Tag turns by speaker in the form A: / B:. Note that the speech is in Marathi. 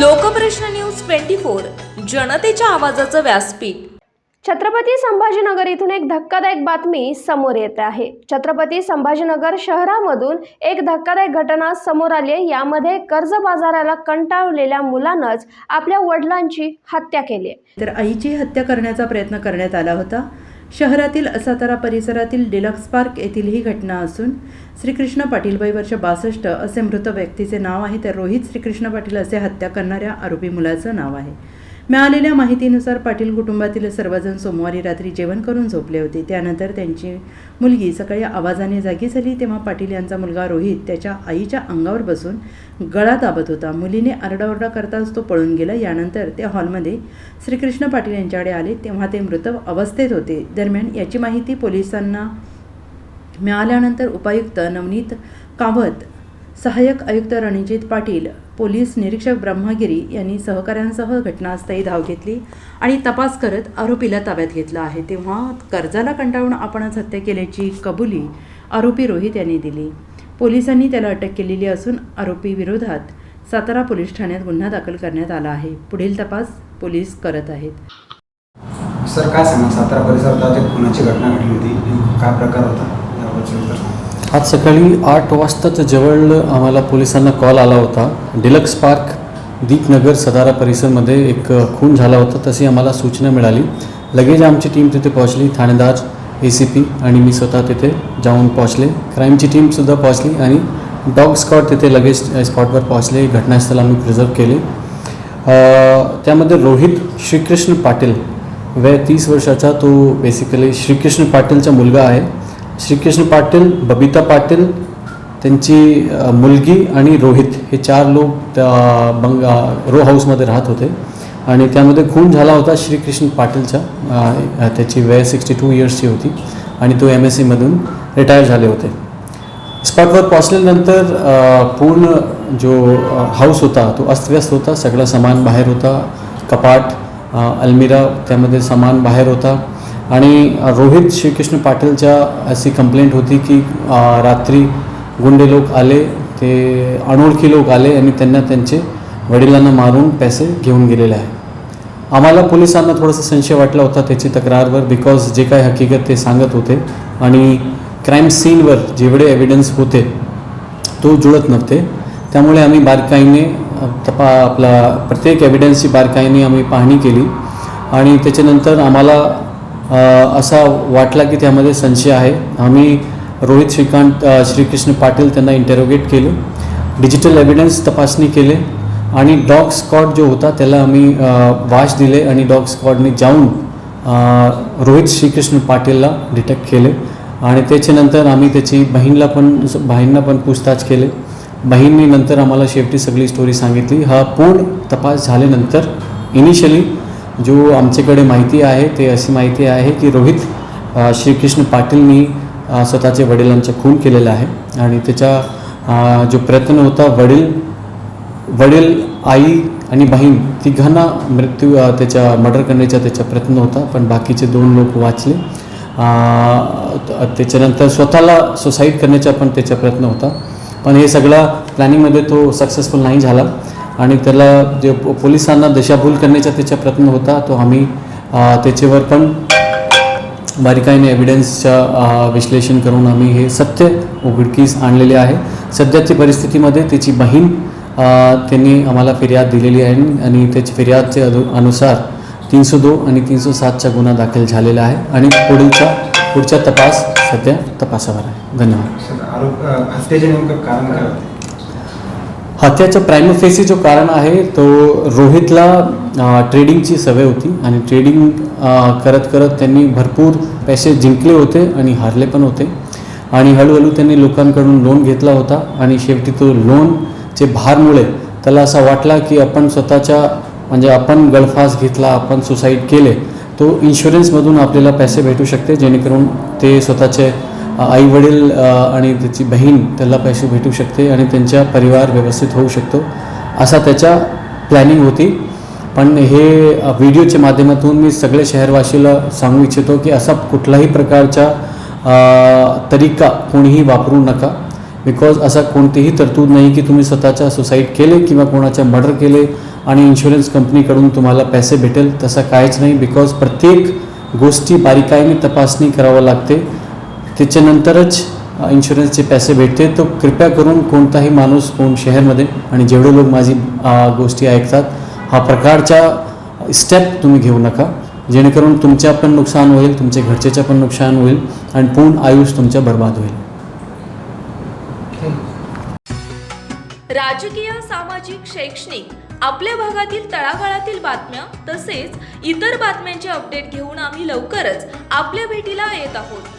A: लोकप्रश्न न्यूज ट्वेंटी फोर जनतेच्या आवाजाचं व्यासपीठ.
B: छत्रपती संभाजीनगर इथून एक धक्कादायक बातमी समोर येत आहे. छत्रपती संभाजीनगर शहरामधून एक धक्कादायक घटना समोर आली आहे. यामध्ये कर्ज बाजाराला कंटाळलेल्या मुलानंच आपल्या वडिलांची हत्या केली आहे.
C: तर आईची हत्या करण्याचा प्रयत्न करण्यात आला होता. शहरातील असातारा परिसरातील डिलक्स पार्क येथील ही घटना असून श्रीकृष्ण पाटील वय वर्ष बासष्ट असे मृत व्यक्तीचे नाव आहे तर रोहित श्रीकृष्ण पाटील असे हत्या करणाऱ्या आरोपी मुलाचं नाव आहे. मिळालेल्या माहितीनुसार पाटील कुटुंबातील सर्वजण सोमवारी रात्री जेवण करून झोपले होते. त्यानंतर त्यांची मुलगी सकाळी आवाजाने जागी झाली. तेव्हा पाटील यांचा मुलगा रोहित त्याच्या आईच्या अंगावर बसून गळा दाबत होता. मुलीने आरडाओरडा करताच तो पळून गेला. यानंतर ते हॉलमध्ये श्रीकृष्ण पाटील यांच्याकडे आले. तेव्हा ते मृत अवस्थेत होते. दरम्यान याची माहिती पोलिसांना मिळाल्यानंतर उपायुक्त नवनीत कावत सहाय्यक आयुक्त रणजित पाटील पोलीस निरीक्षक ब्रह्मगिरी यांनी सहकाऱ्यांसह घटनास्थळी धाव घेतली आणि तपास करत आरोपीला ताब्यात घेतला आहे. तेव्हा कर्जाला कंटाळून आपणच हत्या केल्याची कबुली आरोपी रोहित यांनी दिली. पोलिसांनी त्याला अटक केलेली असून आरोपी विरोधात सातारा पोलीस ठाण्यात गुन्हा दाखल करण्यात आला आहे. पुढील तपास पोलीस करत आहेत.
D: सर काय सांगा सातारा परिसरात एक खुनाची घटना घडली होती. काय प्रकार होता? याबद्दल
E: आज सकाळी आठ वाजताच जवळ आम्हाला पोलिसांना कॉल आला होता. डिलक्स पार्क दीपनगर सदारा परिसरमध्ये एक खून झाला होता तशी आम्हाला सूचना मिळाली. लगेच आमची टीम तिथे पोहोचली ठाणेदार ए सी पी आणि मी स्वतः तिथे जाऊन पोहोचले. क्राईमची टीमसुद्धा पोहोचली आणि डॉग स्कॉट तिथे लगेच स्पॉटवर पोहोचले. घटनास्थळ आम्ही प्रिझर्व केले. त्यामध्ये रोहित श्रीकृष्ण पाटील वय तीस वर्षाचा तो बेसिकली श्रीकृष्ण पाटीलचा मुलगा आहे. श्रीकृष्ण पाटील बबिता पाटील त्यांची मुलगी आणि रोहित हे चार लोक त्या बंग रो हाऊसमध्ये राहत होते. आणि त्यामध्ये खून झाला होता श्रीकृष्ण पाटीलचा त्याची वय सिक्स्टी टू इयर्सची होती. आणि तो एम एस सीमधून रिटायर झाले होते. स्पॉटवर पोचल्यानंतर पूर्ण जो हाऊस होता तो अस्तव्यस्त होता. सगळं सामान बाहेर होता. कपाट अल्मिरा अलमिरा त्यामध्ये सामान बाहेर होता. आणि रोहित श्रीकृष्ण पाटीलच्या अशी कंप्लेंट होती की रात्री गुंडे लोक आले ते अनोळखी लोक आले आणि त्यांना त्यांचे वडिलांना मारून पैसे घेऊन गेलेले आहे. आम्हाला पोलिसांना थोडासा संशय वाटला होता त्याची तक्रारवर बिकॉज जे काय हकीकत ते सांगत होते आणि क्राईम सीनवर जेवढे एव्हिडन्स होते तो जुळत नव्हते. त्यामुळे आम्ही बारकाईने तपा आपला प्रत्येक एव्हिडन्सची बारकाईने आम्ही पाहणी केली. आणि त्याच्यानंतर आम्हाला असा वाटला की त्यामध्ये संशय आहे. आम्ही रोहित श्रीकांत श्रीकृष्ण पाटील त्यांना इंटरोगेट केलं. डिजिटल एव्हिडन्स तपासणी केले आणि डॉग स्कॉट जो होता त्याला आम्ही वाच वाश दिले आणि डॉग स्कॉटने जाऊन रोहित श्रीकृष्ण पाटीलला डिटेक्ट केले. आणि त्याच्यानंतर आम्ही त्याची बहीणला पण बहीणला पण पूछताछ केले. बहीणने नंतर आम्हाला शेवटी सगळी स्टोरी सांगितली. हा पूर्ण तपास झाल्यानंतर इनिशियली जो आमच्याकडे माहिती आहे ते अशी माहिती आहे की रोहित श्रीकृष्ण पाटीलनी स्वतःच्या वडिलांचा खून केलेला आहे आणि त्याचा जो प्रयत्न होता वडील वडील आई आणि बहीण तिघांना मृत्यू त्याच्या मर्डर करण्याचा त्याचा प्रयत्न होता पण बाकीचे दोन लोक वाचले. त्याच्यानंतर स्वतःला सुसाईड करण्याचा पण त्याचा प्रयत्न होता. पण हे सगळा प्लॅनिंगमध्ये तो सक्सेसफुल नाही झाला. आणि त्याला जे पोलिसांना दिशाभूल करण्याचा त्याचा प्रयत्न होता तो आम्ही त्याच्यावर पण बारीकाईने एव्हिडन्सच्या विश्लेषण करून आम्ही हे सत्य उघडकीस आणलेले आहे. सध्याच्या परिस्थितीमध्ये त्याची बहीण त्यांनी आम्हाला फिर्याद दिलेली आहे आणि त्याची फिर्यादच्या अनुसार तीनशे दो आणि तीनशे सातचा गुन्हा दाखल झालेला आहे आणि पुढीलचा पुढचा तपास सध्या तपासावर आहे. धन्यवाद.
D: हत्येचे नेमकं कारण
E: हत्याचं प्रायमोफेसी जो कारण आहे तो रोहितला ट्रेडिंगची सवय होती आणि ट्रेडिंग करत करत त्यांनी भरपूर पैसे जिंकले होते आणि हारले पण होते. आणि हळूहळू त्यांनी लोकांकडून लोन घेतला होता आणि शेवटी तो लोनचे भारमुळे त्याला असा वाटला की आपण स्वतःच्या म्हणजे आपण गळफास घेतला आपण सुसाईड केले तो इन्शुरन्समधून आपल्याला पैसे भेटू शकते जेणेकरून ते स्वतःचे आई वडील आणि त्याची बहीण त्याला पैसे भेटू शकते आणि त्यांचा परिवार व्यवस्थित होऊ शकतो असा त्याच्या प्लॅनिंग होती. पण हे व्हिडिओच्या माध्यमातून मी सगळे शहरवासीला सांगू इच्छितो की असा कुठलाही प्रकारचा तरीका कोणीही वापरू नका. बिकॉज असा कोणतीही तरतूद नाही की तुम्ही स्वतःच्या सुसाईड केले किंवा कोणाच्या मर्डर केले आणि इन्शुरन्स कंपनीकडून तुम्हाला पैसे भेटेल तसं काहीच नाही. बिकॉज प्रत्येक गोष्टी बारीकाईने तपासणी करावं लागते. त्याच्यानंतरच इन्शुरन्सचे पैसे भेटते. तो कृपया करून कोणताही माणूस कोण शहरमध्ये आणि जेवढे लोक माझी गोष्टी ऐकतात हा प्रकारच्या स्टेप तुम्ही घेऊ नका. जेणेकरून तुमच्या पण नुकसान होईल तुमच्या घरच्याच्या पण नुकसान होईल आणि पूर्ण आयुष्य तुमच्या बर्बाद होईल.
A: राजकीय सामाजिक शैक्षणिक आपल्या भागातील तळागाळातील बातम्या तसेच इतर बातम्यांचे अपडेट घेऊन आम्ही लवकरच आपल्या भेटीला येत आहोत.